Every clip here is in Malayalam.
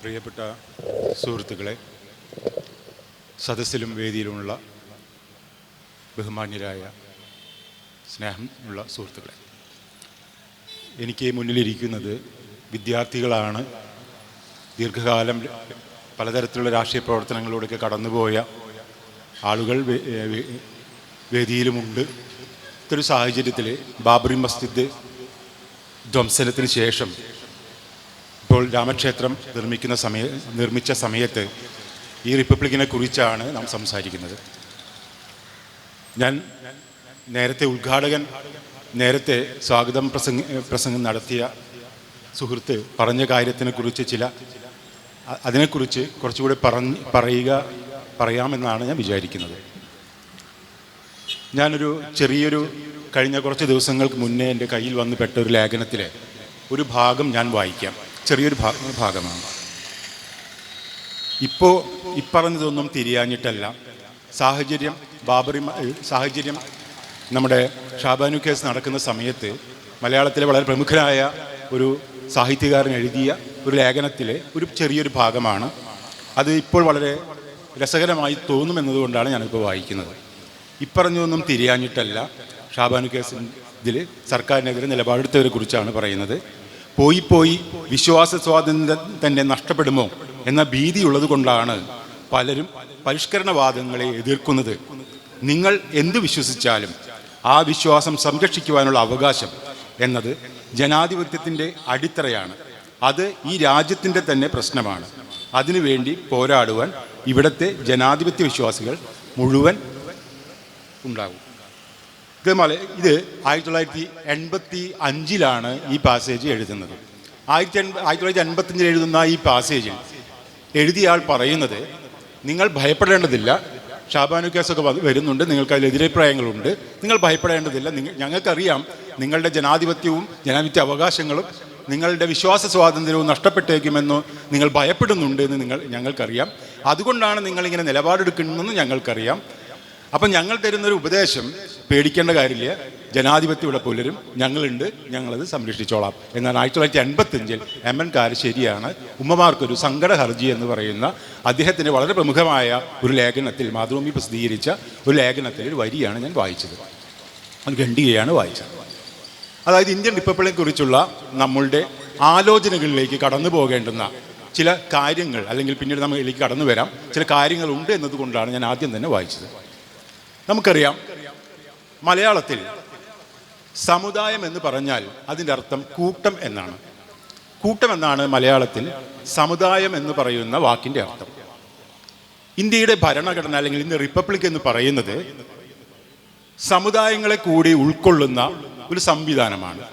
പ്രിയപ്പെട്ട സുഹൃത്തുക്കളെ സദസ്സിലും വേദിയിലുമുള്ള ബഹുമാന്യരായ സ്നേഹമുള്ള സുഹൃത്തുക്കളെ എനിക്ക് മുന്നിലിരിക്കുന്നത് വിദ്യാർത്ഥികളാണ്. ദീർഘകാലം പലതരത്തിലുള്ള രാഷ്ട്രീയ പ്രവർത്തനങ്ങളിലൂടെയൊക്കെ കടന്നുപോയ ആളുകൾ വേദിയിലുമുണ്ട്. ഇത്തൊരു സാഹചര്യത്തിൽ ബാബറി മസ്ജിദ് ധ്വംസനത്തിന് ശേഷം ഇപ്പോൾ രാമക്ഷേത്രം നിർമ്മിക്കുന്ന സമയ നിർമ്മിച്ച സമയത്ത് ഈ റിപ്പബ്ലിക്കിനെ കുറിച്ചാണ് നാം സംസാരിക്കുന്നത്. ഞാൻ നേരത്തെ ഉദ്ഘാടകൻ നേരത്തെ സ്വാഗതം പ്രസംഗ പ്രസംഗം നടത്തിയ സുഹൃത്ത് പറഞ്ഞ കാര്യത്തിനെ കുറിച്ച് ചില അതിനെക്കുറിച്ച് കുറച്ചുകൂടി പറഞ്ഞ് പറയുക പറയാമെന്നാണ് ഞാൻ വിചാരിക്കുന്നത്. ഞാനൊരു ചെറിയൊരു കഴിഞ്ഞ കുറച്ച് ദിവസങ്ങൾക്ക് മുന്നേ എന്റെ കയ്യിൽ വന്ന് പെട്ട ഒരു ലേഖനത്തിലെ ഒരു ഭാഗം ഞാൻ വായിക്കാം. ചെറിയൊരു ഭാഗമാണ്. ഇപ്പോൾ ഇപ്പറഞ്ഞതൊന്നും തിരിയാഞ്ഞിട്ടല്ല. സാഹചര്യം ബാബറി സാഹചര്യം നമ്മുടെ ഷാബാനു കേസ് നടക്കുന്ന സമയത്ത് മലയാളത്തിലെ വളരെ പ്രമുഖനായ ഒരു സാഹിത്യകാരൻ എഴുതിയ ഒരു ലേഖനത്തിലെ ഒരു ചെറിയൊരു ഭാഗമാണ്. അത് ഇപ്പോൾ വളരെ രസകരമായി തോന്നുമെന്നതുകൊണ്ടാണ് ഞാനിപ്പോൾ വായിക്കുന്നത്. ഇപ്പറഞ്ഞൊന്നും തിരിയാഞ്ഞിട്ടല്ല ഷാബാനു കേസ് ഇതിൽ സർക്കാരിനെതിരെ നിലപാടെടുത്തവരെ കുറിച്ചാണ് പറയുന്നത്. പോയി പോയി വിശ്വാസ സ്വാതന്ത്ര്യം തന്നെ നഷ്ടപ്പെടുമോ എന്ന ഭീതിയുള്ളത് കൊണ്ടാണ് പലരും പരിഷ്കരണവാദങ്ങളെ എതിർക്കുന്നത്. നിങ്ങൾ എന്ത് വിശ്വസിച്ചാലും ആ വിശ്വാസം സംരക്ഷിക്കുവാനുള്ള അവകാശം എന്നത് ജനാധിപത്യത്തിന്റെ അടിത്തറയാണ്. അത് ഈ രാജ്യത്തിന്റെ തന്നെ പ്രശ്നമാണ്. അതിനുവേണ്ടി പോരാടുവാൻ ഇവിടുത്തെ ജനാധിപത്യ വിശ്വാസികൾ മുഴുവൻ ഉണ്ടാകും. ഇത് മല ഇത് ആയിരത്തി തൊള്ളായിരത്തി എൺപത്തി അഞ്ചിലാണ് ഈ പാസേജ് എഴുതുന്നത്. ആയിരത്തി എൺപ ആയിരത്തി തൊള്ളായിരത്തി എൺപത്തഞ്ചിൽ എഴുതുന്ന ഈ പാസേജിൽ എഴുതിയ ആൾ പറയുന്നത് നിങ്ങൾ ഭയപ്പെടേണ്ടതില്ല. ഷാബാനു കേസൊക്കെ വരുന്നുണ്ട്. നിങ്ങൾക്ക് അതിൽ എതിരഭിപ്രായങ്ങളുണ്ട്. നിങ്ങൾ ഭയപ്പെടേണ്ടതില്ല. നിങ്ങൾ ഞങ്ങൾക്കറിയാം നിങ്ങളുടെ ജനാധിപത്യവും ജനാധിപത്യ അവകാശങ്ങളും നിങ്ങളുടെ വിശ്വാസ സ്വാതന്ത്ര്യവും നഷ്ടപ്പെട്ടേക്കുമെന്ന് നിങ്ങൾ ഭയപ്പെടുന്നുണ്ട് എന്ന് നിങ്ങൾ ഞങ്ങൾക്കറിയാം. അതുകൊണ്ടാണ് നിങ്ങളിങ്ങനെ നിലപാടെടുക്കുന്നതെന്ന് ഞങ്ങൾക്കറിയാം. അപ്പം ഞങ്ങൾ തരുന്നൊരു ഉപദേശം പേടിക്കേണ്ട കാര്യമില്ല. ജനാധിപത്യം ഇവിടെ പുലരും. ഞങ്ങളുണ്ട്. ഞങ്ങളത് സംരക്ഷിച്ചോളാം. എന്നാൽ ആയിരത്തി തൊള്ളായിരത്തി എൺപത്തഞ്ചിൽ എം എൻ കാരശ്ശേരിയാണ് ഉമ്മമാർക്കൊരു സങ്കട ഹർജി എന്ന് പറയുന്ന അദ്ദേഹത്തിന്റെ വളരെ പ്രമുഖമായ ഒരു ലേഖനത്തിൽ മാതൃഭൂമി പ്രസിദ്ധീകരിച്ച ഒരു ലേഖനത്തിൽ ഒരു വരിയാണ് ഞാൻ വായിച്ചത്. അത് ഖണ്ഡികയാണ് വായിച്ചത്. അതായത് ഇന്ത്യൻ റിപ്പബ്ലിക്കിനെ കുറിച്ചുള്ള നമ്മളുടെ ആലോചനകളിലേക്ക് കടന്നു പോകേണ്ടുന്ന ചില കാര്യങ്ങൾ അല്ലെങ്കിൽ പിന്നീട് നമ്മളിലേക്ക് കടന്നു വരാം. ചില കാര്യങ്ങളുണ്ട് എന്നതുകൊണ്ടാണ് ഞാൻ ആദ്യം തന്നെ വായിച്ചത്. നമുക്കറിയാം. മലയാളത്തിൽ സമുദായം എന്ന് പറഞ്ഞാൽ അതിന്റെ അർത്ഥം കൂട്ടം എന്നാണ്. കൂട്ടം എന്നാണ് മലയാളത്തിൽ സമുദായം എന്ന് പറയുന്ന വാക്കിന്റെ അർത്ഥം. ഇന്ത്യയുടെ ഭരണഘടന അല്ലെങ്കിൽ ഇന്ത്യ റിപ്പബ്ലിക് എന്ന് പറയുന്നത് സമുദായങ്ങളെ കൂടി ഉൾക്കൊള്ളുന്ന ഒരു സംവിധാനമാണ്.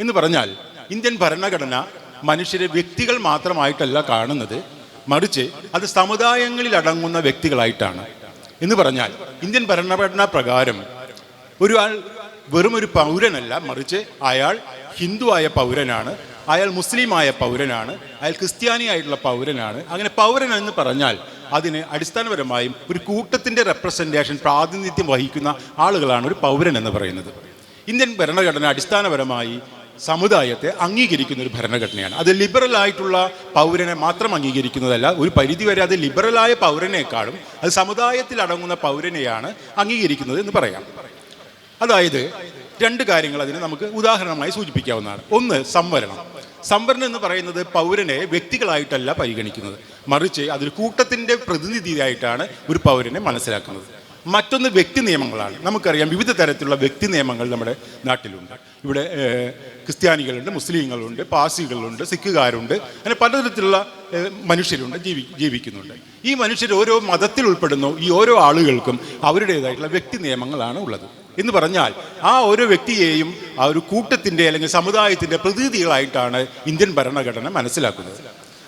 എന്ന് പറഞ്ഞാൽ ഇന്ത്യൻ ഭരണഘടന മനുഷ്യരെ വ്യക്തികൾ മാത്രമായിട്ടല്ല കാണുന്നത് മറിച്ച് അത് സമുദായങ്ങളിൽ അടങ്ങുന്ന വ്യക്തികളായിട്ടാണ്. എന്ന് പറഞ്ഞാൽ ഇന്ത്യൻ ഭരണഘടനാ പ്രകാരം ഒരാൾ വെറും ഒരു പൗരനല്ല മറിച്ച് അയാൾ ഹിന്ദു ആയ പൗരനാണ് അയാൾ മുസ്ലിമായ പൗരനാണ് അയാൾ ക്രിസ്ത്യാനിയായിട്ടുള്ള പൗരനാണ്. അങ്ങനെ പൗരൻ എന്ന് പറഞ്ഞാൽ അതിന് അടിസ്ഥാനപരമായും ഒരു കൂട്ടത്തിന്റെ റെപ്രസെന്റേഷൻ പ്രാതിനിധ്യം വഹിക്കുന്ന ആളുകളാണ് ഒരു പൗരൻ എന്ന് പറയുന്നത്. ഇന്ത്യൻ ഭരണഘടന അടിസ്ഥാനപരമായി സമുദായത്തെ അംഗീകരിക്കുന്ന ഒരു ഭരണഘടനയാണ്. അത് ലിബറൽ ആയിട്ടുള്ള പൗരനെ മാത്രം അംഗീകരിക്കുന്നതല്ല ഒരു പരിധിവരെ അത് ലിബറലായ പൗരനേക്കാളും അത് സമുദായത്തിൽ അടങ്ങുന്ന പൗരനെയാണ് അംഗീകരിക്കുന്നത് എന്ന് പറയാം. അതായത് രണ്ട് കാര്യങ്ങൾ അതിന് നമുക്ക് ഉദാഹരണമായി സൂചിപ്പിക്കാവുന്നതാണ്. ഒന്ന് സംവരണം. സംവരണം എന്ന് പറയുന്നത് പൗരനെ വ്യക്തികളായിട്ടല്ല പരിഗണിക്കുന്നത്. മറിച്ച് അതൊരു കൂട്ടത്തിന്റെ പ്രതിനിധിയായിട്ടാണ് ഒരു പൗരനെ മനസ്സിലാക്കുന്നത്. മറ്റൊന്ന് വ്യക്തി നിയമങ്ങളാണ്. നമുക്കറിയാം വിവിധ തരത്തിലുള്ള വ്യക്തി നിയമങ്ങൾ നമ്മുടെ നാട്ടിലുണ്ട്. ഇവിടെ ക്രിസ്ത്യാനികളുണ്ട് മുസ്ലിങ്ങളുണ്ട് പാസികളുണ്ട് സിഖുകാരുണ്ട് അങ്ങനെ പലതരത്തിലുള്ള മനുഷ്യരുണ്ട് ജീവി ജീവിക്കുന്നുണ്ട്. ഈ മനുഷ്യർ ഓരോ മതത്തിൽ ഉൾപ്പെടുന്നു ഈ ഓരോ ആളുകൾക്കും അവരുടേതായിട്ടുള്ള വ്യക്തി നിയമങ്ങളാണ് ഉള്ളത്. എന്ന് പറഞ്ഞാൽ ആ ഓരോ വ്യക്തിയെയും ആ ഒരു കൂട്ടത്തിന്റെ അല്ലെങ്കിൽ സമുദായത്തിന്റെ പ്രതിനിധികളായിട്ടാണ് ഇന്ത്യൻ ഭരണഘടന മനസ്സിലാക്കുന്നത്.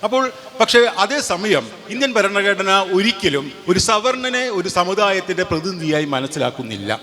അപ്പോൾ പക്ഷേ അതേസമയം ഇന്ത്യൻ ഭരണഘടന ഒരിക്കലും ഒരു സവർണനെ ഒരു സമുദായത്തിന്റെ പ്രതിനിധിയായി മനസ്സിലാക്കുന്നില്ല.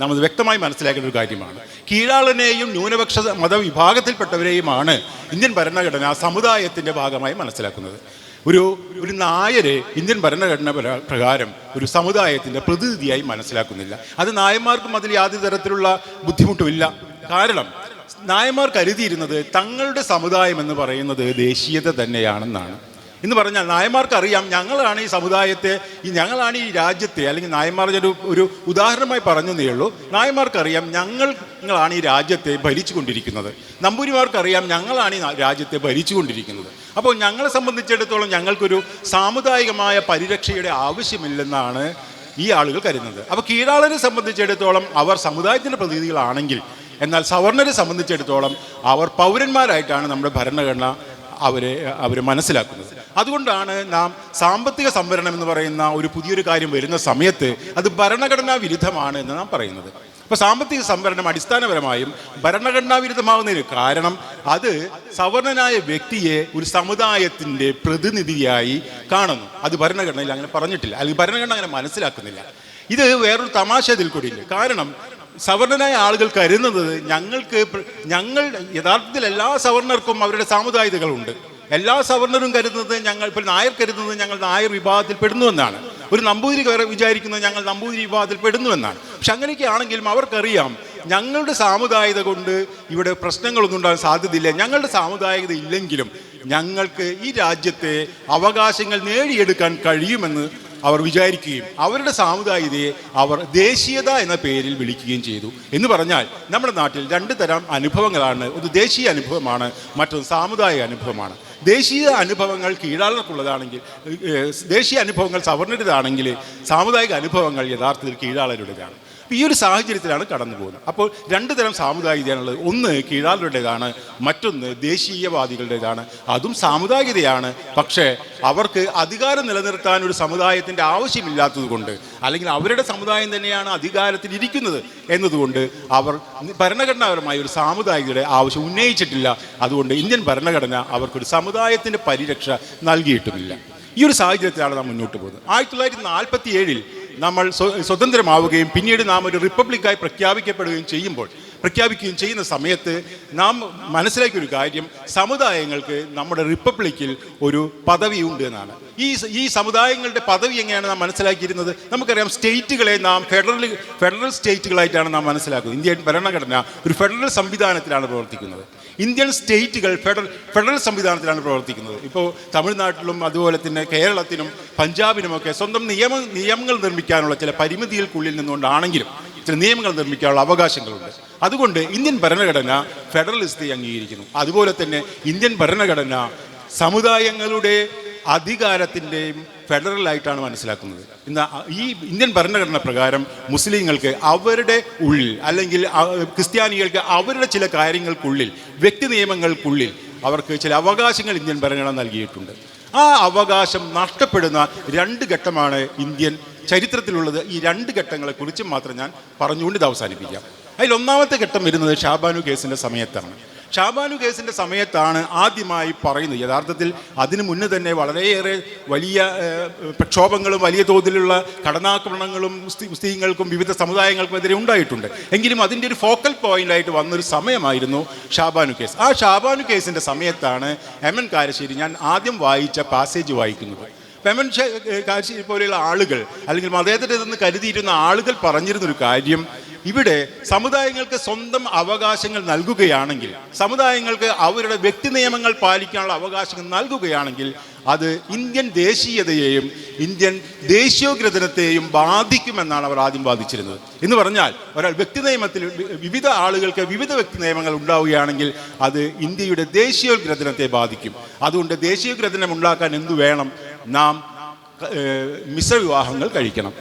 നാം അത് വ്യക്തമായി മനസ്സിലാക്കേണ്ട ഒരു കാര്യമാണ്. കീഴാളനെയും ന്യൂനപക്ഷ മതവിഭാഗത്തിൽപ്പെട്ടവരെയുമാണ് ഇന്ത്യൻ ഭരണഘടന സമുദായത്തിന്റെ ഭാഗമായി മനസ്സിലാക്കുന്നത്. ഒരു ഒരു നായരെ ഇന്ത്യൻ ഭരണഘടന പ്രകാ- പ്രകാരം ഒരു സമുദായത്തിന്റെ പ്രതിനിധിയായി മനസ്സിലാക്കുന്നില്ല. അത് നായന്മാർക്കും അതിൽ യാതൊരു തരത്തിലുള്ള ബുദ്ധിമുട്ടുമില്ല. കാരണം നായന്മാർ കരുതിയിരുന്നത് തങ്ങളുടെ സമുദായം എന്ന് പറയുന്നത് ദേശീയത തന്നെയാണെന്നാണ്. എന്ന് പറഞ്ഞാൽ നായന്മാർക്കറിയാം ഞങ്ങളാണ് ഈ സമുദായത്തെ ഈ ഞങ്ങളാണ് ഈ രാജ്യത്തെ അല്ലെങ്കിൽ നായന്മാർ ഒരു ഒരു ഉദാഹരണമായി പറഞ്ഞതേ ഉള്ളൂ. നായന്മാർക്കറിയാം ഞങ്ങളാണ് ഈ രാജ്യത്തെ ഭരിച്ചു ഭരിച്ചുകൊണ്ടിരിക്കുന്നത്. നമ്പൂരിമാർക്കറിയാം ഞങ്ങളാണ് ഈ രാജ്യത്തെ ഭരിച്ചു കൊണ്ടിരിക്കുന്നത് അപ്പോൾ ഞങ്ങളെ സംബന്ധിച്ചിടത്തോളം ഞങ്ങൾക്കൊരു സാമുദായികമായ പരിരക്ഷയുടെ ആവശ്യമില്ലെന്നാണ് ഈ ആളുകൾ കരുതുന്നത്. അപ്പോൾ കീഴാളരെ സംബന്ധിച്ചിടത്തോളം അവർ സമുദായത്തിന്റെ പ്രതിനിധികളാണെങ്കിൽ എന്നാൽ സവർണരെ സംബന്ധിച്ചിടത്തോളം അവർ പൗരന്മാരായിട്ടാണ് നമ്മുടെ ഭരണഘടന അവരെ അവർ മനസ്സിലാക്കുന്നത്. അതുകൊണ്ടാണ് നാം സാമ്പത്തിക സംവരണം എന്ന് പറയുന്ന ഒരു പുതിയൊരു കാര്യം വരുന്ന സമയത്ത് അത് ഭരണഘടനാ വിരുദ്ധമാണ് എന്ന് നാം പറയുന്നത്. അപ്പോൾ സാമ്പത്തിക സംവരണം അടിസ്ഥാനപരമായും ഭരണഘടനാ വിരുദ്ധമാവുന്നതിന് കാരണം അത് സവർണനായ വ്യക്തിയെ ഒരു സമുദായത്തിന്റെ പ്രതിനിധിയായി കാണുന്നു. അത് ഭരണഘടനയിൽ അങ്ങനെ പറഞ്ഞിട്ടില്ല. അല്ലെങ്കിൽ ഭരണഘടന അങ്ങനെ മനസ്സിലാക്കുന്നില്ല. ഇത് വേറൊരു തമാശ ഇതിൽ കൂടിയില്ല കാരണം സവർണനായ ആളുകൾ കരുതുന്നത് ഞങ്ങൾക്ക് ഞങ്ങൾ യഥാർത്ഥത്തിൽ എല്ലാ സവർണർക്കും അവരുടെ സാമുദായികതകളുണ്ട്. എല്ലാ സവർണരും കരുതുന്നത് ഞങ്ങൾ ഇപ്പോൾ നായർ കരുതുന്നത് ഞങ്ങൾ നായർ വിഭാഗത്തിൽ പെടുന്നുവെന്നാണ് ഒരു നമ്പൂതിരി വിചാരിക്കുന്നത് ഞങ്ങൾ നമ്പൂതിരി വിഭാഗത്തിൽ പെടുന്നുവെന്നാണ് പക്ഷെ അങ്ങനെയൊക്കെ ആണെങ്കിലും അവർക്കറിയാം ഞങ്ങളുടെ സാമുദായികത കൊണ്ട് ഇവിടെ പ്രശ്നങ്ങളൊന്നും ഉണ്ടാകാൻ സാധ്യതയില്ല. ഞങ്ങളുടെ സാമുദായികത ഇല്ലെങ്കിലും ഞങ്ങൾക്ക് ഈ രാജ്യത്തെ അവകാശങ്ങൾ നേടിയെടുക്കാൻ കഴിയുമെന്ന് അവർ വിചാരിക്കുകയും അവരുടെ സാമുദായികതയെ അവർ ദേശീയത എന്ന പേരിൽ വിളിക്കുകയും ചെയ്തു. എന്ന് പറഞ്ഞാൽ നമ്മുടെ നാട്ടിൽ രണ്ട് തരം അനുഭവങ്ങളാണ്. ഒന്ന് ദേശീയ അനുഭവമാണ് മറ്റൊന്ന് സാമുദായിക അനുഭവമാണ്. ദേശീയ അനുഭവങ്ങൾ കീഴാളർക്കുള്ളതാണെങ്കിൽ ദേശീയ അനുഭവങ്ങൾ സവർണരുടേതാണെങ്കിൽ സാമുദായിക അനുഭവങ്ങൾ യഥാർത്ഥത്തിൽ കീഴാളരുടേതാണ്. ഈ ഒരു സാഹചര്യത്തിലാണ് കടന്നു പോകുന്നത്. അപ്പോൾ രണ്ട് തരം സാമുദായികതയാണുള്ളത് ഒന്ന് കീഴാളരുടേതാണ് മറ്റൊന്ന് ദേശീയവാദികളുടേതാണ്. അതും സാമുദായികതയാണ്. പക്ഷേ അവർക്ക് അധികാരം നിലനിർത്താൻ ഒരു സമുദായത്തിന്റെ ആവശ്യമില്ലാത്തതുകൊണ്ട് അല്ലെങ്കിൽ അവരുടെ സമുദായം തന്നെയാണ് അധികാരത്തിൽ ഇരിക്കുന്നത് എന്നതുകൊണ്ട് അവർ ഭരണഘടനാപരമായ ഒരു സാമുദായികയുടെ ആവശ്യം ഉന്നയിച്ചിട്ടില്ല. അതുകൊണ്ട് ഇന്ത്യൻ ഭരണഘടന അവർക്കൊരു സമുദായത്തിന്റെ പരിരക്ഷ നൽകിയിട്ടുമില്ല. ഈ ഒരു സാഹചര്യത്തിലാണ് നാം മുന്നോട്ട് പോകുന്നത്. ആയിരത്തി തൊള്ളായിരത്തി നാൽപ്പത്തി ഏഴിൽ നമ്മൾ സ്വ- സ്വതന്ത്രമാവുകയും പിന്നീട് നാം ഒരു റിപ്പബ്ലിക്കായി പ്രഖ്യാപിക്കപ്പെടുകയും ചെയ്യുമ്പോൾ പ്രഖ്യാപിക്കുകയും ചെയ്യുന്ന സമയത്ത് നാം മനസ്സിലാക്കിയ ഒരു കാര്യം സമുദായങ്ങൾക്ക് നമ്മുടെ റിപ്പബ്ലിക്കിൽ ഒരു പദവി ഉണ്ട് എന്നാണ്. ഈ ഈ സമുദായങ്ങളുടെ പദവി എങ്ങനെയാണ് നാം മനസ്സിലാക്കിയിരുന്നത്? നമുക്കറിയാം സ്റ്റേറ്റുകളെ നാം ഫെഡറൽ ഫെഡറൽ സ്റ്റേറ്റുകളായിട്ടാണ് നാം മനസ്സിലാക്കുന്നത്. ഇന്ത്യൻ ഭരണഘടന ഒരു ഫെഡറൽ സംവിധാനത്തിലാണ് പ്രവർത്തിക്കുന്നത്. ഇന്ത്യൻ സ്റ്റേറ്റുകൾ ഫെഡറൽ ഫെഡറൽ സംവിധാനത്തിലാണ് പ്രവർത്തിക്കുന്നത്. ഇപ്പോൾ തമിഴ്നാട്ടിലും അതുപോലെ തന്നെ കേരളത്തിനും പഞ്ചാബിനുമൊക്കെ സ്വന്തം നിയമ നിയമങ്ങൾ നിർമ്മിക്കാനുള്ള ചില പരിമിതികൾക്കുള്ളിൽ നിന്നുകൊണ്ടാണെങ്കിലും ചില നിയമങ്ങൾ നിർമ്മിക്കാനുള്ള അവകാശങ്ങളുണ്ട്. അതുകൊണ്ട് ഇന്ത്യൻ ഭരണഘടന ഫെഡറലിസത്തെ അംഗീകരിക്കുന്നു. അതുപോലെ തന്നെ ഇന്ത്യൻ ഭരണഘടന സമുദായങ്ങളുടെ അധികാരത്തിന്റെയും ഫെഡറലായിട്ടാണ് മനസ്സിലാക്കുന്നത്. ഇന്ന് ഈ ഇന്ത്യൻ ഭരണഘടന പ്രകാരം മുസ്ലിങ്ങൾക്ക് അവരുടെ ഉള്ളിൽ അല്ലെങ്കിൽ ക്രിസ്ത്യാനികൾക്ക് അവരുടെ ചില കാര്യങ്ങൾക്കുള്ളിൽ വ്യക്തി നിയമങ്ങൾക്കുള്ളിൽ അവർക്ക് ചില അവകാശങ്ങൾ ഇന്ത്യൻ ഭരണഘടന നൽകിയിട്ടുണ്ട്. ആ അവകാശം നഷ്ടപ്പെടുന്ന രണ്ട് ഘട്ടമാണ് ഇന്ത്യൻ ചരിത്രത്തിലുള്ളത് ഈ രണ്ട് ഘട്ടങ്ങളെക്കുറിച്ച് മാത്രം ഞാൻ പറഞ്ഞുകൊണ്ട് ഇത് അവസാനിപ്പിക്കാം. അതിൽ ഒന്നാമത്തെ ഘട്ടം വരുന്നത് ഷാബാനു കേസിന്റെ സമയത്താണ്. ഷാബാനു കേസിന്റെ സമയത്താണ് ആദ്യമായി പറയുന്നത്. യഥാർത്ഥത്തിൽ അതിനു മുന്നേ തന്നെ വളരെയേറെ വലിയ പ്രക്ഷോഭങ്ങളും വലിയ തോതിലുള്ള കടനാക്രമണങ്ങളും മുസ്ലിങ്ങൾക്കും വിവിധ സമുദായങ്ങൾക്കുമെതിരെ ഉണ്ടായിട്ടുണ്ട്. എങ്കിലും അതിന്റെ ഒരു ഫോക്കൽ പോയിന്റായിട്ട് വന്നൊരു സമയമായിരുന്നു ഷാബാനു കേസ്. ആ ഷാബാനു കേസിന്റെ സമയത്താണ് എം എൻ കാരശ്ശേരി ഞാൻ ആദ്യം വായിച്ച പാസേജ് വായിക്കുന്നത്. പെമൻ കാശി പോലെയുള്ള ആളുകൾ അല്ലെങ്കിൽ മതേതരത്തിൽ നിന്ന് കരുതിയിരുന്ന ആളുകൾ പറഞ്ഞിരുന്നൊരു കാര്യം ഇവിടെ സമുദായങ്ങൾക്ക് സ്വന്തം അവകാശങ്ങൾ നൽകുകയാണെങ്കിൽ സമുദായങ്ങൾക്ക് അവരുടെ വ്യക്തി നിയമങ്ങൾ പാലിക്കാനുള്ള അവകാശങ്ങൾ നൽകുകയാണെങ്കിൽ അത് ഇന്ത്യൻ ദേശീയതയെയും ഇന്ത്യൻ ദേശീയോഗ്രഥനത്തെയും ബാധിക്കുമെന്നാണ് അവർ ആദ്യം വാദിച്ചിരുന്നത്. എന്ന് പറഞ്ഞാൽ ഒരാൾ വ്യക്തി നിയമത്തിൽ വിവിധ ആളുകൾക്ക് വിവിധ വ്യക്തി നിയമങ്ങൾ ഉണ്ടാവുകയാണെങ്കിൽ അത് ഇന്ത്യയുടെ ദേശീയോഗ്രഥനത്തെ ബാധിക്കും. അതുകൊണ്ട് ദേശീയോഗ്രഥനം ഉണ്ടാക്കാൻ എന്തു വേണം? നാം മിശ്രവിവാഹങ്ങൾ കഴിക്കണം.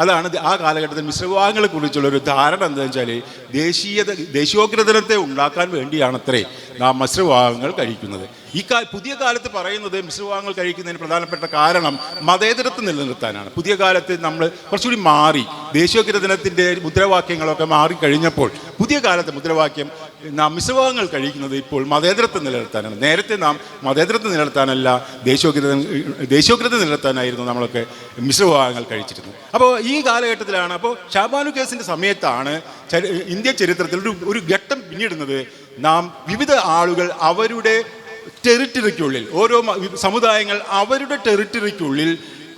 അതാണ് ആ കാലഘട്ടത്തിൽ മിശ്രവിവാഹങ്ങളെ കുറിച്ചുള്ള ഒരു ധാരണ എന്താണെന്ന് വെച്ചാൽ ദേശീയത ദേശീയോഗ്രതനത്തെ ഉണ്ടാക്കാൻ വേണ്ടിയാണത്രേ നാം മിശ്രവിവാഹങ്ങൾ കഴിക്കുന്നത്. ഈ പുതിയ കാലത്ത് പറയുന്നത് മിശ്രവാങ്ങൾ കഴിക്കുന്നതിന് പ്രധാനപ്പെട്ട കാരണം മതേതരത്വം നിലനിർത്താനാണ്. പുതിയ കാലത്ത് നമ്മൾ കുറച്ചുകൂടി മാറി ദേശീയോഗ്രഥനത്തിന്റെ മുദ്രാവാക്യങ്ങളൊക്കെ മാറിക്കഴിഞ്ഞപ്പോൾ പുതിയ കാലത്തെ മുദ്രാവാക്യം നാം മിശ്രവാങ്ങൾ കഴിക്കുന്നത് ഇപ്പോൾ മതേതരത്വം നിലനിർത്താനാണ്. നേരത്തെ നാം മതേതരത്വം നിലനിർത്താനല്ല ദേശീയോഗ്രത ദേശീയോഗ്രത നിലനിർത്താനായിരുന്നു നമ്മളൊക്കെ മിശ്രവിവാഹങ്ങൾ കഴിച്ചിരുന്നത്. അപ്പോൾ ഈ കാലഘട്ടത്തിലാണ് അപ്പോൾ ഷാബാനു കേസിന്റെ സമയത്താണ് ഇന്ത്യ ചരിത്രത്തിൽ ഒരു ഒരു ഘട്ടം പിന്നിടുന്നത് നാം വിവിധ ആളുകൾ അവരുടെ ടെറിട്ടറിക്കുള്ളിൽ ഓരോ സമുദായങ്ങൾ അവരുടെ ടെറിട്ടറിക്കുള്ളിൽ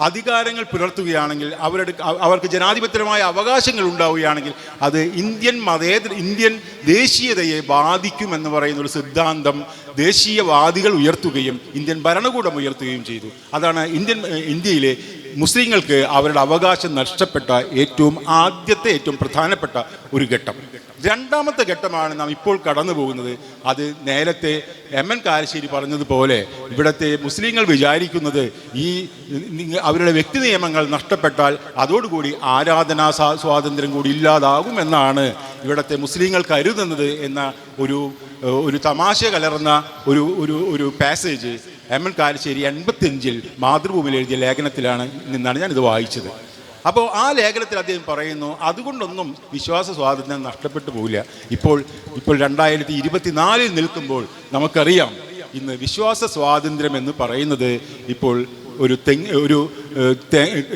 അധികാരങ്ങൾ പുലർത്തുകയാണെങ്കിൽ അവരുടെ അവർക്ക് ജനാധിപത്യപരമായ അവകാശങ്ങൾ ഉണ്ടാവുകയാണെങ്കിൽ അത് ഇന്ത്യൻ മതേതര ഇന്ത്യൻ ദേശീയതയെ ബാധിക്കുമെന്ന് പറയുന്ന ഒരു സിദ്ധാന്തം ദേശീയവാദികൾ ഉയർത്തുകയും ഇന്ത്യൻ ഭരണകൂടം ഉയർത്തുകയും ചെയ്തു. അതാണ് ഇന്ത്യൻ ഇന്ത്യയിലെ മുസ്ലിങ്ങൾക്ക് അവരുടെ അവകാശം നഷ്ടപ്പെട്ട ഏറ്റവും ആദ്യത്തെ ഏറ്റവും പ്രധാനപ്പെട്ട ഒരു ഘട്ടം. രണ്ടാമത്തെ ഘട്ടമാണ് നാം ഇപ്പോൾ കടന്നു പോകുന്നത്. അത് നേരത്തെ എം എൻ കാരശ്ശേരി പറഞ്ഞതുപോലെ ഇവിടുത്തെ മുസ്ലിങ്ങൾ വിചാരിക്കുന്നത് ഈ അവരുടെ വ്യക്തി നിയമങ്ങൾ നഷ്ടപ്പെട്ടാൽ അതോടുകൂടി ആരാധനാ സ്വാ- സ്വാതന്ത്ര്യം കൂടി ഇല്ലാതാകും എന്നാണ് ഇവിടുത്തെ മുസ്ലിങ്ങൾ കരുതുന്നത് എന്ന ഒരു ഒരു തമാശ കലർന്ന ഒരു ഒരു ഒരു പാസേജ് എം എൻ കാരശ്ശേരി എൺപത്തിയഞ്ചിൽ മാതൃഭൂമിയിൽ എഴുതിയ ലേഖനത്തിലാണ് നിന്നാണ് ഞാനിത് വായിച്ചത്. അപ്പോൾ ആ ലേഖനത്തിൽ അദ്ദേഹം പറയുന്നു അതുകൊണ്ടൊന്നും വിശ്വാസ സ്വാതന്ത്ര്യം നഷ്ടപ്പെട്ടു പോകില്ല ഇപ്പോൾ ഇപ്പോൾ രണ്ടായിരത്തി ഇരുപത്തിനാലിൽ നിൽക്കുമ്പോൾ നമുക്കറിയാം ഇന്ന് വിശ്വാസ സ്വാതന്ത്ര്യം എന്ന് പറയുന്നത് ഇപ്പോൾ ഒരു തെങ്ങ് ഒരു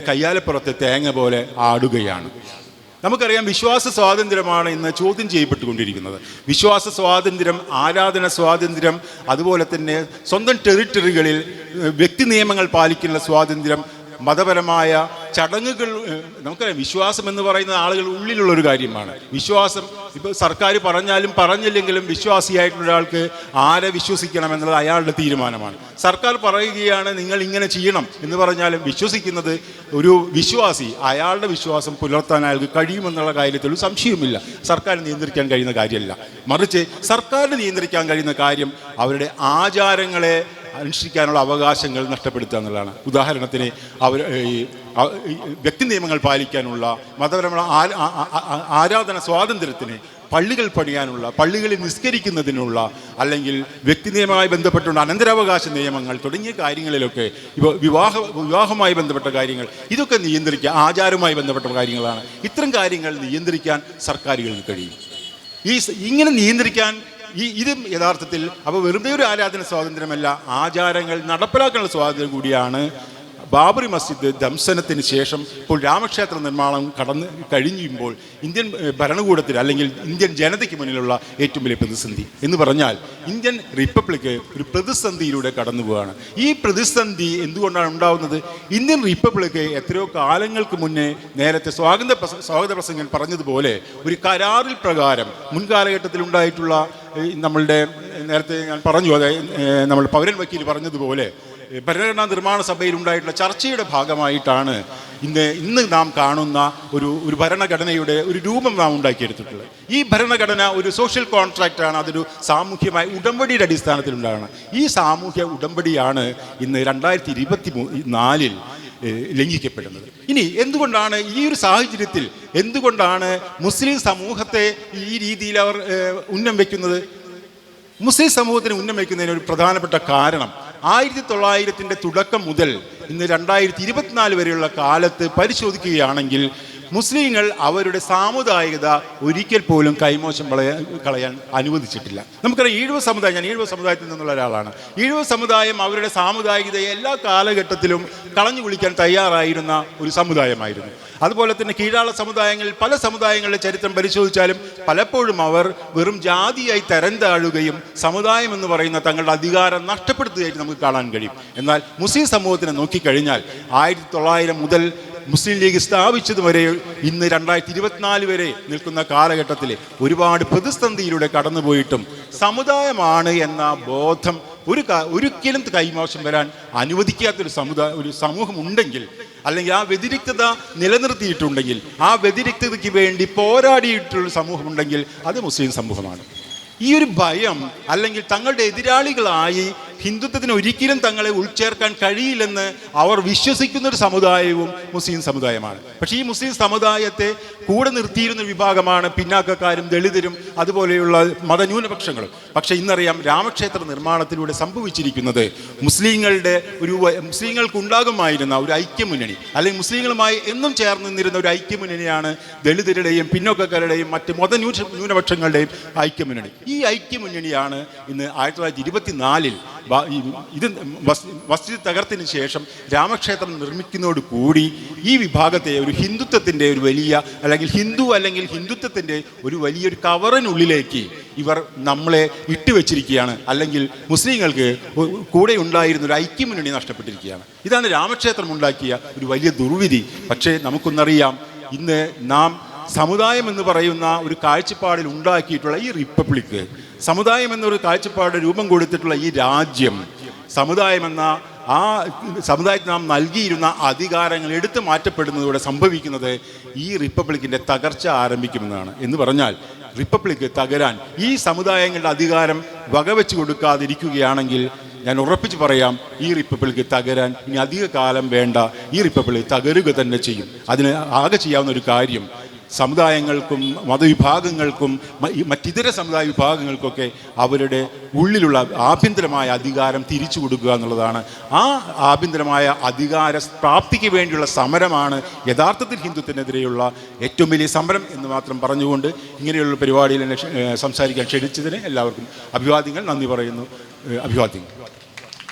കയ്യാലപ്പുറത്തെ തേങ്ങ പോലെ ആടുകയാണ്. നമുക്കറിയാം വിശ്വാസ സ്വാതന്ത്ര്യമാണ് ഇന്ന് ചോദ്യം ചെയ്യപ്പെട്ടുകൊണ്ടിരിക്കുന്നത്. വിശ്വാസ സ്വാതന്ത്ര്യം ആരാധന സ്വാതന്ത്ര്യം അതുപോലെ തന്നെ സ്വന്തം ടെറിട്ടറികളിൽ വ്യക്തി നിയമങ്ങൾ പാലിക്കുന്ന സ്വാതന്ത്ര്യം മതപരമായ ചടങ്ങുകൾ നമുക്കറിയാം വിശ്വാസം എന്ന് പറയുന്ന ആളുകൾ ഉള്ളിലുള്ള ഒരു കാര്യമാണ്. വിശ്വാസം ഇപ്പോൾ സർക്കാർ പറഞ്ഞാലും പറഞ്ഞില്ലെങ്കിലും വിശ്വാസിയായിട്ടുള്ള ഒരാൾക്ക് ആരെ വിശ്വസിക്കണം എന്നുള്ളത് അയാളുടെ തീരുമാനമാണ്. സർക്കാർ പറയുകയാണ് നിങ്ങൾ ഇങ്ങനെ ചെയ്യണം എന്ന് പറഞ്ഞാലും വിശ്വസിക്കുന്നത് ഒരു വിശ്വാസി അയാളുടെ വിശ്വാസം പുലർത്താൻ അയാൾക്ക് കഴിയുമെന്നുള്ള കാര്യത്തിൽ ഒരു സംശയവുമില്ല. സർക്കാർ നിയന്ത്രിക്കാൻ കഴിയുന്ന കാര്യമല്ല. മറിച്ച് സർക്കാരിന് നിയന്ത്രിക്കാൻ കഴിയുന്ന കാര്യം അവരുടെ ആചാരങ്ങളെ അനുഷ്ഠിക്കാനുള്ള അവകാശങ്ങൾ നഷ്ടപ്പെടുത്തുക എന്നുള്ളതാണ്. ഉദാഹരണത്തിന് അവർ ഈ വ്യക്തി നിയമങ്ങൾ പാലിക്കാനുള്ള മതപരമായ ആരാധന സ്വാതന്ത്ര്യത്തിന് പള്ളികൾ പണിയാനുള്ള പള്ളികളിൽ നിസ്കരിക്കുന്നതിനുള്ള അല്ലെങ്കിൽ വ്യക്തി നിയമമായി ബന്ധപ്പെട്ടുള്ള അനന്തരാവകാശ നിയമങ്ങൾ തുടങ്ങിയ കാര്യങ്ങളിലൊക്കെ ഇപ്പോൾ വിവാഹ വിവാഹവുമായി ബന്ധപ്പെട്ട കാര്യങ്ങൾ ഇതൊക്കെ നിയന്ത്രിക്കുക ആചാരവുമായി ബന്ധപ്പെട്ട കാര്യങ്ങളാണ്. ഇത്തരം കാര്യങ്ങൾ നിയന്ത്രിക്കാൻ സർക്കാരുകൾക്ക് കഴിയും. ഈ ഇങ്ങനെ നിയന്ത്രിക്കാൻ ഈ ഇത് യഥാർത്ഥത്തിൽ അപ്പോൾ വെറുതെ ഒരു ആരാധന സ്വാതന്ത്ര്യമല്ല ആചാരങ്ങൾ നടപ്പിലാക്കാനുള്ള സ്വാതന്ത്ര്യം കൂടിയാണ് ബാബറി മസ്ജിദ് ദംസനത്തിന് ശേഷം ഇപ്പോൾ രാമക്ഷേത്ര നിർമ്മാണം കടന്ന് കഴിഞ്ഞുമ്പോൾ ഇന്ത്യൻ ഭരണകൂടത്തിൽ അല്ലെങ്കിൽ ഇന്ത്യൻ ജനതയ്ക്ക് മുന്നിലുള്ള ഏറ്റവും വലിയ പ്രതിസന്ധി എന്ന് പറഞ്ഞാൽ ഇന്ത്യൻ റിപ്പബ്ലിക് ഒരു പ്രതിസന്ധിയിലൂടെ കടന്നു പോവുകയാണ്. ഈ പ്രതിസന്ധി എന്തുകൊണ്ടാണ് ഉണ്ടാവുന്നത്? ഇന്ത്യൻ റിപ്പബ്ലിക് എത്രയോ കാലങ്ങൾക്ക് മുന്നേ നേരത്തെ സ്വാഗത സ്വാഗത പ്രസംഗം പറഞ്ഞതുപോലെ ഒരു കരാറിൽ പ്രകാരം മുൻകാലഘട്ടത്തിൽ ഉണ്ടായിട്ടുള്ള നമ്മളുടെ നേരത്തെ ഞാൻ പറഞ്ഞു അതെ നമ്മൾ പൗരൻ വക്കീൽ പറഞ്ഞതുപോലെ ഭരണഘടനാ നിർമ്മാണ സഭയിൽ ഉണ്ടായിട്ടുള്ള ചർച്ചയുടെ ഭാഗമായിട്ടാണ് ഇന്ന് ഇന്ന് നാം കാണുന്ന ഒരു ഒരു ഭരണഘടനയുടെ ഒരു രൂപം നാം ഉണ്ടാക്കിയെടുത്തിട്ടുള്ളത്. ഈ ഭരണഘടന ഒരു സോഷ്യൽ കോൺട്രാക്റ്റാണ് അതൊരു സാമൂഹ്യമായ ഉടമ്പടിയുടെ അടിസ്ഥാനത്തിലുണ്ടാകണം ഈ സാമൂഹ്യ ഉടമ്പടിയാണ് ഇന്ന് രണ്ടായിരത്തി ഇരുപത്തി നാലിൽ ലംഘിക്കപ്പെടുന്നത്. ഇനി എന്തുകൊണ്ടാണ് ഈ ഒരു സാഹചര്യത്തിൽ എന്തുകൊണ്ടാണ് മുസ്ലിം സമൂഹത്തെ ഈ രീതിയിൽ അവർ ഉന്നം വയ്ക്കുന്നത് മുസ്ലിം സമൂഹത്തിന് ഉന്നം വയ്ക്കുന്നതിന് ഒരു പ്രധാനപ്പെട്ട കാരണം ആയിരത്തി തൊള്ളായിരത്തിന്റെ തുടക്കം മുതൽ ഇന്ന് രണ്ടായിരത്തി ഇരുപത്തിനാല് വരെയുള്ള കാലത്ത് പരിശോധിക്കുകയാണെങ്കിൽ മുസ്ലിങ്ങൾ അവരുടെ സാമുദായികത ഒരിക്കൽ പോലും കൈമോശം കളയാൻ അനുവദിച്ചിട്ടില്ല. നമുക്കറിയാം ഈഴവ സമുദായം ഞാൻ ഈഴവ സമുദായത്തിൽ നിന്നുള്ള ഒരാളാണ്. ഈഴവ സമുദായം അവരുടെ സാമുദായികതയെ എല്ലാ കാലഘട്ടത്തിലും കളഞ്ഞു കുളിക്കാൻ തയ്യാറായിരുന്ന ഒരു സമുദായമായിരുന്നു. അതുപോലെ തന്നെ കീഴാള സമുദായങ്ങളിൽ പല സമുദായങ്ങളുടെ ചരിത്രം പരിശോധിച്ചാലും പലപ്പോഴും അവർ വെറും ജാതിയായി തരം താഴുകയും സമുദായം എന്ന് പറയുന്ന തങ്ങളുടെ അധികാരം നഷ്ടപ്പെടുത്തുകയായിട്ട് നമുക്ക് കാണാൻ കഴിയും. എന്നാൽ മുസ്ലിം സമൂഹത്തിനെ നോക്കിക്കഴിഞ്ഞാൽ ആയിരത്തി തൊള്ളായിരം മുതൽ മുസ്ലിം ലീഗ് സ്ഥാപിച്ചത് വരെ ഇന്ന് രണ്ടായിരത്തി ഇരുപത്തിനാല് വരെ നിൽക്കുന്ന കാലഘട്ടത്തിൽ ഒരുപാട് പ്രതിസന്ധിയിലൂടെ കടന്നുപോയിട്ടും സമുദായമാണ് എന്ന ബോധം ഒരു ഒരിക്കലും കൈമോശം വരാൻ അനുവദിക്കാത്തൊരു സമുദായ ഒരു സമൂഹം ഉണ്ടെങ്കിൽ അല്ലെങ്കിൽ ആ വ്യതിരിക്തത നിലനിർത്തിയിട്ടുണ്ടെങ്കിൽ ആ വ്യതിരിക്തതയ്ക്ക് വേണ്ടി പോരാടിയിട്ടുള്ള സമൂഹമുണ്ടെങ്കിൽ അത് മുസ്ലിം സമൂഹമാണ്. ഈ ഒരു ഭയം അല്ലെങ്കിൽ തങ്ങളുടെ എതിരാളികളായി ഹിന്ദുത്വത്തിന് ഒരിക്കലും തങ്ങളെ ഉൾച്ചേർക്കാൻ കഴിയില്ലെന്ന് അവർ വിശ്വസിക്കുന്ന ഒരു സമുദായവും മുസ്ലിം സമുദായമാണ്. പക്ഷേ ഈ മുസ്ലിം സമുദായത്തെ കൂടെ നിർത്തിയിരുന്ന വിഭാഗമാണ് പിന്നാക്കക്കാരും ദളിതരും അതുപോലെയുള്ള മതന്യൂനപക്ഷങ്ങളും. പക്ഷേ ഇന്നറിയാം രാമക്ഷേത്ര നിർമ്മാണത്തിലൂടെ സംഭവിച്ചിരിക്കുന്നത് മുസ്ലിങ്ങളുടെ ഒരു മുസ്ലിങ്ങൾക്കുണ്ടാകുമായിരുന്ന ഒരു ഐക്യമുന്നണി അല്ലെങ്കിൽ മുസ്ലിങ്ങളുമായി എന്നും ചേർന്ന് നിന്നിരുന്ന ഒരു ഐക്യമുന്നണിയാണ് ദളിതരുടെയും പിന്നോക്കക്കാരുടെയും മറ്റ് മത ന്യൂന- ന്യൂനപക്ഷങ്ങളുടെയും ഐക്യമുന്നണി. ഈ ഐക്യമുന്നണിയാണ് ഇന്ന് ആയിരത്തി തൊള്ളായിരത്തി ഇരുപത്തിനാലിൽ ഇത് മസ്- മസ്ജിദ് തകർത്തിന് ശേഷം രാമക്ഷേത്രം നിർമ്മിക്കുന്നതോട് കൂടി ഈ വിഭാഗത്തെ ഒരു ഹിന്ദുത്വത്തിന്റെ ഒരു വലിയ അല്ലെങ്കിൽ ഹിന്ദു അല്ലെങ്കിൽ ഹിന്ദുത്വത്തിന്റെ ഒരു വലിയൊരു കവറിനുള്ളിലേക്ക് ഇവർ നമ്മളെ ഇട്ടുവെച്ചിരിക്കുകയാണ്. അല്ലെങ്കിൽ മുസ്ലിങ്ങൾക്ക് കൂടെ ഉണ്ടായിരുന്ന ഒരു ഐക്യമുന്നണി നഷ്ടപ്പെട്ടിരിക്കുകയാണ്. ഇതാണ് രാമക്ഷേത്രം ഉണ്ടാക്കിയ ഒരു വലിയ ദുർവിധി. പക്ഷേ നമുക്കൊന്നറിയാം ഇന്ന് നാം സമുദായം എന്ന് പറയുന്ന ഒരു കാഴ്ചപ്പാടിൽ ഉണ്ടാക്കിയിട്ടുള്ള ഈ റിപ്പബ്ലിക്ക് സമുദായം എന്നൊരു കാഴ്ചപ്പാട് രൂപം കൊടുത്തിട്ടുള്ള ഈ രാജ്യം സമുദായം എന്ന ആ സമുദായത്തിന് നാം നൽകിയിരുന്ന അധികാരങ്ങൾ എടുത്തു മാറ്റപ്പെടുന്നതോടെ സംഭവിക്കുന്നത് ഈ റിപ്പബ്ലിക്കിന്റെ തകർച്ച ആരംഭിക്കുമെന്നാണ് എന്ന് പറഞ്ഞാൽ റിപ്പബ്ലിക്ക് തകരാൻ ഈ സമുദായങ്ങളുടെ അധികാരം വകവെച്ച് കൊടുക്കാതിരിക്കുകയാണെങ്കിൽ ഞാൻ ഉറപ്പിച്ച് പറയാം ഈ റിപ്പബ്ലിക്ക് തകരാൻ ഇനി അധിക കാലം വേണ്ട ഈ റിപ്പബ്ലിക് തകരുക തന്നെ ചെയ്യും. അതിന് ആകെ ചെയ്യാവുന്ന ഒരു കാര്യം സമുദായങ്ങൾക്കും മതവിഭാഗങ്ങൾക്കും മറ്റിതര സമുദായ വിഭാഗങ്ങൾക്കൊക്കെ അവരുടെ ഉള്ളിലുള്ള ആഭ്യന്തരമായ അധികാരം തിരിച്ചു കൊടുക്കുക എന്നുള്ളതാണ്. ആ ആഭ്യന്തരമായ അധികാര പ്രാപ്തിക്ക് വേണ്ടിയുള്ള സമരമാണ് യഥാർത്ഥത്തിൽ ഹിന്ദുത്വത്തിനെതിരെയുള്ള ഏറ്റവും വലിയ സമരം എന്ന് മാത്രം പറഞ്ഞുകൊണ്ട് ഇങ്ങനെയുള്ള പരിപാടിയിൽ സംസാരിക്കാൻ ക്ഷണിച്ചതിന് എല്ലാവർക്കും അഭിവാദ്യങ്ങൾ. നന്ദി പറയുന്നു. അഭിവാദ്യങ്ങൾ.